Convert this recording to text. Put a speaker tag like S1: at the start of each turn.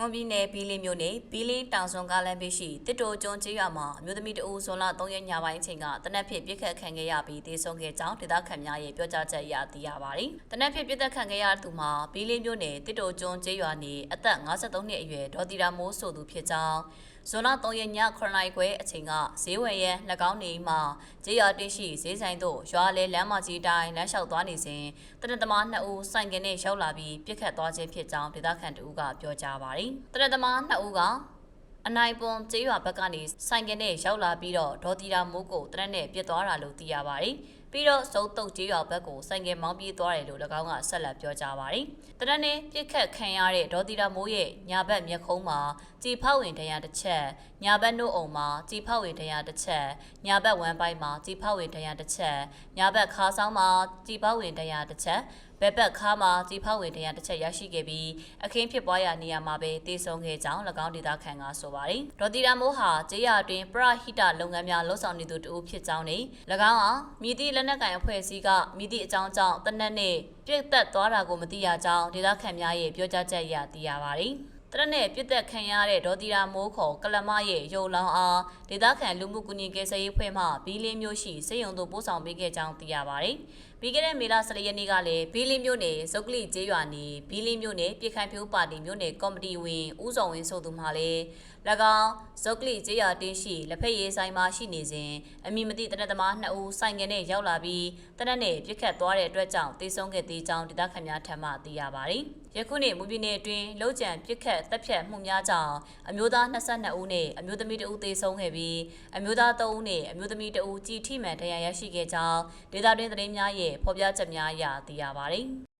S1: မွန်ပြည်နယ်ဘီလီမြို့နယ်ဘီလီတောင်စွန်ကားလမ်းဘေးရှိတစ်တိုကျွန်းကျေးရွာမှာအမျိုးသမီးတဦးဇွန်လ3ရက်ညပိုင်းအချိန်ကတနက်ဖြစ်ပြစ်ခတ်ခံခဲ့ရပြီးတေဆုံးခဲ့ကြောင်းဒေသခံများရဲ့ပြောကြားချက်အရသိရပါတယ်။တနက်ဖြစ်ပြစ်သက်ခံခဲ့ရသူမှာဘီလီမြို့နယ်တစ်တိုကျွန်းကျေးရွာနေအသက်53နှစ်အရွယ်ဒေါ်တီရာမိုးဆိုသူဖြစ်ကြောင်း ဇွန်လ3ရက်ည9နာရီခွဲအချိန်ကဈေးဝယ်ရန်၎င်းနေမှာကျေးရွာတင်ရှိဈေးဆိုင်သို့ရွာလဲလမ်းမကြီးတိုင်းလမ်းလျှောက်သွားနေစဉ်တနက်သမား2ဦးဆိုင်ကင်းနဲ့ရောက်လာပြီးပြစ်ခတ်သွားခြင်းဖြစ်ကြောင်းဒေသခံတဦးကပြောကြားပါတယ်။တနက်သမား2ဦးကအနိုင်ပွန်ကျေးရွာဘက်ကနေဆိုင်ကနဲ့ရောက်လာပြီးတော့ဒေါ်တီရာမိုးကိုတရက်နဲ့ပြစ်သွားတာလို့သိရပါတယ်။ ပြီးတော့စုံတုတ်ကျေးရွာဘက်ကိုဆိုင်ကမောင်းပြေးသွားတယ်လို့၎င်းကဆက်လက်ပြောကြားပါတယ်။တရက်နဲ့ပြစ်ခတ်ခံရတဲ့ဒေါ်တီရာမိုးရဲ့ညာဘက်မျက်ခုံးမှာကြည်ဖောက်ဝင်တရားတစ်ချက်ညာဘက်နှုတ်အုံမှာကြည်ဖောက်ဝင်တရားတစ်ချက်ညာဘက်ဝမ်းပိုင်းမှာကြည်ဖောက်ဝင်တရားတစ်ချက်ညာဘက်ခါးဆောင်မှာကြည်ဖောက်ဝင်တရားတစ်ချက် ဘက်ဘက်ခါမှာကြည်ဖောက်ဝင်တရားတစ်ချက်ရရှိခဲ့ပြီးအခင်းဖြစ်ပွားရာနေရာမှာပဲတေဆုံးခဲ့ကြောင်း၎င်းဒေသခံကဆိုပါတယ်။ဒေါ်တီရာမိုးဟာကျေးရွာတွင်ပရဟိတလုပ်ငန်းများလှုပ်ဆောင်နေသူတဦးဖြစ်ကြောင်းနဲ့၎င်းဟာမြည်သည့်လက်နက်ကိုင်အဖွဲ့အစည်းကမြည်သည့်အကြောင်းကြောင့်တနက်နေ့ပြစ်သက်သွားတာကိုမသိရကြောင်းဒေသခံများရဲ့ပြောကြားချက်အရသိရပါတယ်။တရက်နဲ့ပြစ်သက်ခံရတဲ့ဒေါ်တီရာမိုးခေါ်ကလမရဲ့ရုံလောင်အားဒေသခံလူမှုကူညီကေဆယ်ရေးဖွဲ့မှဘီလင်းမျိုးရှိစေယုံတို့ပို့ဆောင်ပေးခဲ့ကြောင်းသိရပါတယ်။ပြီးခဲ့တဲ့မေလ14ရက်နေ့ကလည်းဘီလင်းမျိုးနယ်ဇုတ်ကလိကျေးရွာနေဘီလင်းမျိုးနယ်ပြည်ခိုင်ဖြိုးပါတီမျိုးနယ်ကော်မတီဝင်ဦးစောဝင်းဆိုသူမှလည်း၎င်းဇုတ်ကလိကျေးရွာတင်းရှိလက်ဖက်ရည်ဆိုင်မှာရှိနေစဉ်အမိမသိတနက်သမား2ဦးဆိုင်ငယ်နဲ့ရောက်လာပြီးတနက်နဲ့ပြစ်ခတ်သွားတဲ့အတွက်ကြောင့်တေဆုံးခဲ့သေးကြောင်းဒေသခံများထံမှသိရပါတယ်။ယခုနေ့မူပြည်နယ်အတွင်းလုံခြံပြစ်ခတ်တပ်ဖြတ်မှုများကြောင့်အမျိုးသား22ဦးနဲ့အမျိုးသမီး2ဦးသေဆုံးခဲ့ပြီးအမျိုးသား3ဦးနဲ့အမျိုးသမီး2ဦးကြည်ထိမှန်ဒဏ်ရာရရှိခဲ့ကြောင်းဒေသတွင်းသတင်းများရဲ့ဖော်ပြချက်များအရသိရပါတယ်။